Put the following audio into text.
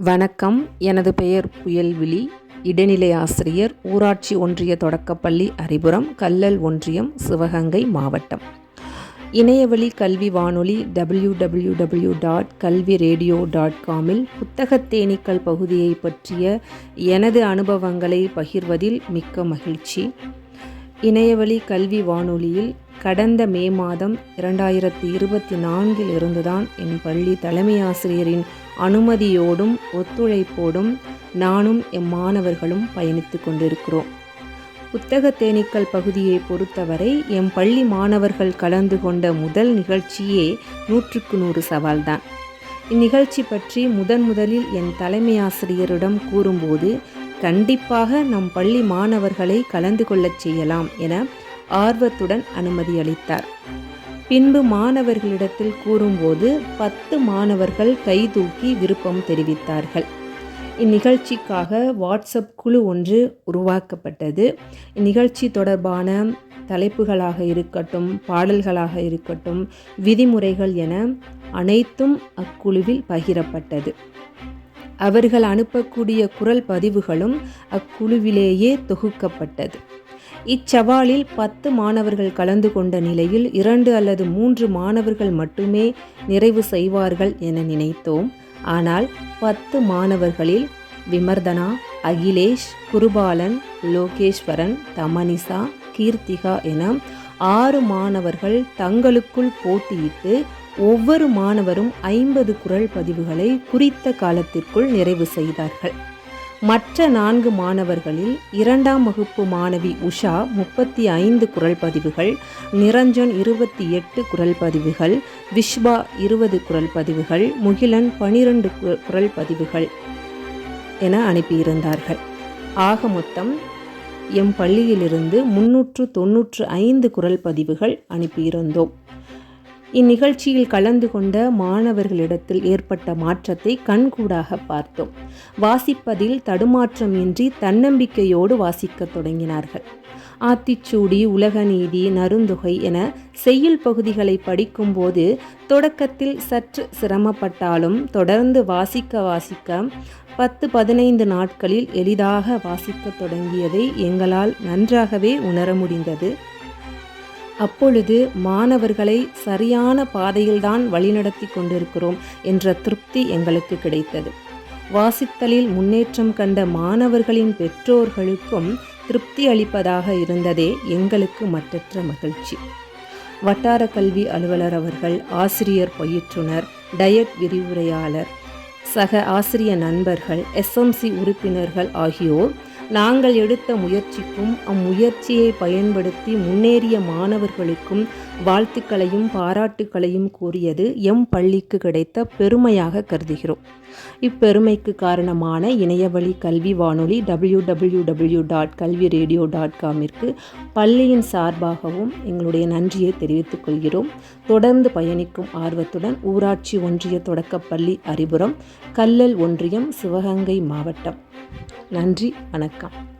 வணக்கம். எனது பெயர் புயல்விழி. இடைநிலை ஆசிரியர் ஊராட்சி ஒன்றிய தொடக்கப்பள்ளி அரிபுரம் கல்லல் ஒன்றியம் சிவகங்கை மாவட்டம். இணையவழி கல்வி வானொலி W W W dot Kalvi radio dot காமில் புத்தகத்தேனீக்கள் பகுதியை பற்றிய எனது அனுபவங்களை பகிர்வதில் மிக்க மகிழ்ச்சி. இணையவழி கல்வி வானொலியில் கடந்த மே மாதம் இரண்டாயிரத்தி இருபத்தி நான்கில் இருந்துதான் என் பள்ளி தலைமை ஆசிரியரின் அனுமதியோடும் ஒத்துழைப்போடும் நானும் எம் மாணவர்களும் பயணித்து கொண்டிருக்கிறோம். புத்தக தேனீக்கள் பகுதியை பொறுத்தவரை எம் பள்ளி மாணவர்கள் கலந்து கொண்ட முதல் நிகழ்ச்சியே நூற்றுக்கு நூறு சவால்தான். இந்நிகழ்ச்சி பற்றி முதன் முதலில் என் தலைமை ஆசிரியரிடம் கூறும்போது கண்டிப்பாக நம் பள்ளி மாணவர்களை கலந்து கொள்ளச் செய்யலாம் என ஆர்வத்துடன் அனுமதி அளித்தார். பின்பு மாணவர்களிடத்தில் கூறும்போது பத்து மாணவர்கள் கைதூக்கி விருப்பம் தெரிவித்தார்கள். இந்நிகழ்ச்சிக்காக வாட்ஸ்அப் குழு ஒன்று உருவாக்கப்பட்டது. இந்நிகழ்ச்சி தொடர்பான தலைப்புகளாக இருக்கட்டும் பாடல்களாக இருக்கட்டும் விதிமுறைகள் என அனைத்தும் அக்குழுவில் பகிரப்பட்டது. அவர்கள் அனுப்பக்கூடிய குரல் பதிவுகளும் அக்குழுவிலேயே தொகுக்கப்பட்டது. இச்சவாலில் பத்து மாணவர்கள் கலந்து கொண்ட நிலையில் இரண்டு அல்லது மூன்று மாணவர்கள் மட்டுமே நிறைவு செய்வார்கள் என நினைத்தோம். ஆனால் பத்து மாணவர்களில் விமர்தனா அகிலேஷ் குருபாலன் லோகேஸ்வரன் தமனிசா கீர்த்திகா என ஆறு மாணவர்கள் தங்களுக்குள் போட்டியிட்டு ஒவ்வொரு மாணவரும் ஐம்பது குரல் பதிவுகளை குறித்த காலத்திற்குள் நிறைவு செய்தார்கள். மற்ற நான்கு மாணவர்களில் இரண்டாம் வகுப்பு மாணவி உஷா முப்பத்தி ஐந்து குரல் பதிவுகள் நிரஞ்சன் இருபத்தி எட்டு குரல் பதிவுகள் விஷ்வா இருபது குரல் பதிவுகள் முகிலன் பனிரெண்டு குரல் பதிவுகள் என அனுப்பியிருந்தார்கள். ஆக மொத்தம் எம் பள்ளியிலிருந்து முன்னூற்று தொன்னூற்று ஐந்து குரல் பதிவுகள் அனுப்பியிருந்தோம். இந்நிகழ்ச்சியில் கலந்து கொண்ட மாணவர்களிடத்தில் ஏற்பட்ட மாற்றத்தை கண்கூடாக பார்த்தோம். வாசிப்பதில் தடுமாற்றம் இன்றி தன்னம்பிக்கையோடு வாசிக்கத் தொடங்கினார்கள். ஆத்திச்சூடி உலகநீதி நருந்தொகை என செய்யுள் பகுதிகளை படிக்கும்போது தொடக்கத்தில் சற்று சிரமப்பட்டாலும் தொடர்ந்து வாசிக்க வாசிக்க பத்து பதினைந்து நாட்களில் எளிதாக வாசிக்கத் தொடங்கியதை எங்களால் நன்றாகவே உணர முடிந்தது. அப்பொழுது மாணவர்களை சரியான பாதையில்தான் வழிநடத்தி கொண்டிருக்கிறோம் என்ற திருப்தி எங்களுக்கு கிடைத்தது. வாசித்தலில் முன்னேற்றம் கண்ட மாணவர்களின் பெற்றோர்களுக்கும் திருப்தி அளிப்பதாக இருந்ததே எங்களுக்கு மற்றற்ற மகிழ்ச்சி. வட்டார கல்வி அலுவலர் அவர்கள் ஆசிரியர் பயிற்றுனர் டயட் விரிவுரையாளர் சக ஆசிரிய நண்பர்கள் எஸ்எம்சி உறுப்பினர்கள் ஆகியோர் நாங்கள் எடுத்த முயற்சிக்கும் அம்முயற்சியை பயன்படுத்தி முன்னேறிய மாணவர்களுக்கும் வாழ்த்துக்களையும் பாராட்டுக்களையும் கூறியது எம் பள்ளிக்கு கிடைத்த பெருமையாக கருதுகிறோம். இப்பெருமைக்கு காரணமான இணையவழி கல்வி வானொலி W W W dot Kalvi radio dot காமிற்கு பள்ளியின் சார்பாகவும் எங்களுடைய நன்றியை தெரிவித்துக் கொள்கிறோம். தொடர்ந்து பயணிக்கும் ஆர்வத்துடன் ஊராட்சி ஒன்றிய தொடக்கப்பள்ளி அறிபுரம் கல்லல் ஒன்றியம் சிவகங்கை மாவட்டம். நன்றி வணக்கம்.